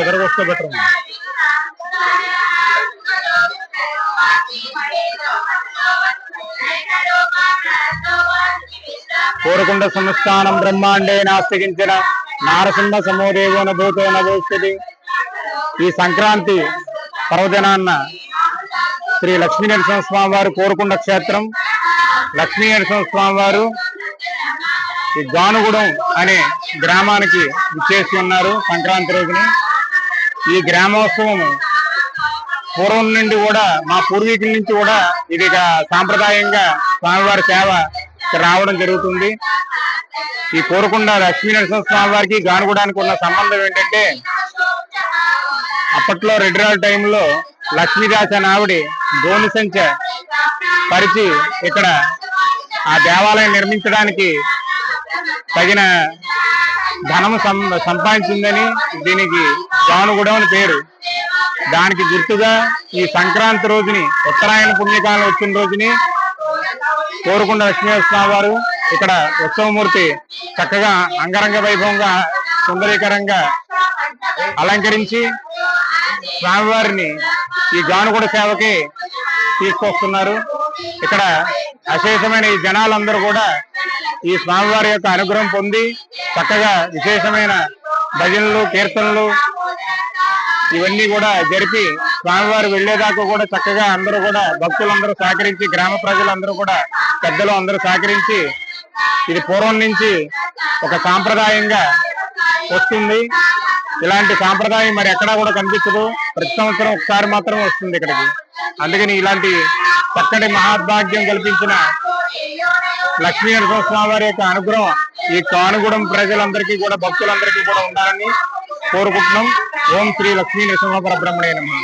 ఎదురుగా వస్తే బెటర్ కోరుకుండ సంస్థానం బ్రహ్మాండే నాస్తికించిన నారసింహ సమోదేవో నభూతో నభూస్థితి ఈ సంక్రాంతి పర్వదినాన్న శ్రీ లక్ష్మీ నరసింహ స్వామి వారు కోరుకుండ క్షేత్రం. లక్ష్మీ నరసింహ స్వామి వారు ఈ గానుగూడెం అనే గ్రామానికి విచ్చేసి ఉన్నారు సంక్రాంతి రోజుని. ఈ గ్రామోత్సవం పూర్వం నుండి కూడా మా పూర్వీకుల నుంచి కూడా ఇది సాంప్రదాయంగా స్వామివారి సేవ రావడం జరుగుతుంది. ఈ కోరకొండ లక్ష్మీ నరసింహ స్వామి వారికి గానుగూడానికి ఉన్న సంబంధం ఏంటంటే అప్పట్లో రెడ్డిరాల టైంలో లక్ష్మీదాస్ అనే ఆవిడ గోని సంచ పరిచి ఇక్కడ ఆ దేవాలయం నిర్మించడానికి తగిన ధనము సం- సంపాదించిందని దీనికి జానుగూడెం అని పేరు. దానికి గుర్తుగా ఈ సంక్రాంతి రోజుని ఉత్తరాయణ పుణ్యకాలం వచ్చిన రోజుని కోరుకుండ లక్ష్మీస్వామి వారు ఇక్కడ ఉత్సవమూర్తి చక్కగా అంగరంగ వైభవంగా సుందరీకరంగా అలంకరించి స్వామివారిని ఈ గానుగూడ సేవకి తీసుకొస్తున్నారు. ఇక్కడ అశేషమైన ఈ జనాలందరూ కూడా ఈ స్వామివారి యొక్క అనుగ్రహం పొంది చక్కగా విశేషమైన భజనలు కీర్తనలు ఇవన్నీ కూడా జరిపి స్వామివారు వెళ్ళేదాకా కూడా చక్కగా అందరూ కూడా భక్తులందరూ సహకరించి గ్రామ ప్రజలందరూ కూడా పెద్దలు అందరూ సహకరించి ఇది పూర్వం నుంచి ఒక సాంప్రదాయంగా వస్తుంది. ఇలాంటి సాంప్రదాయం మరి ఎక్కడా కూడా కనిపించదు. ప్రతి సంవత్సరం ఒకసారి మాత్రం వస్తుంది ఇక్కడికి. అందుకని ఇలాంటి చక్కటి మహాభాగ్యం కల్పించిన లక్ష్మీ నరసింహస్వామి వారి యొక్క అనుగ్రహం ఈ కానుగూడెం ప్రజలందరికీ కూడా భక్తులందరికీ కూడా ఉండాలని కోరుకుంటున్నాం. ఓం శ్రీ లక్ష్మీ నరసింహ పరబ్రహ్మణే నమః.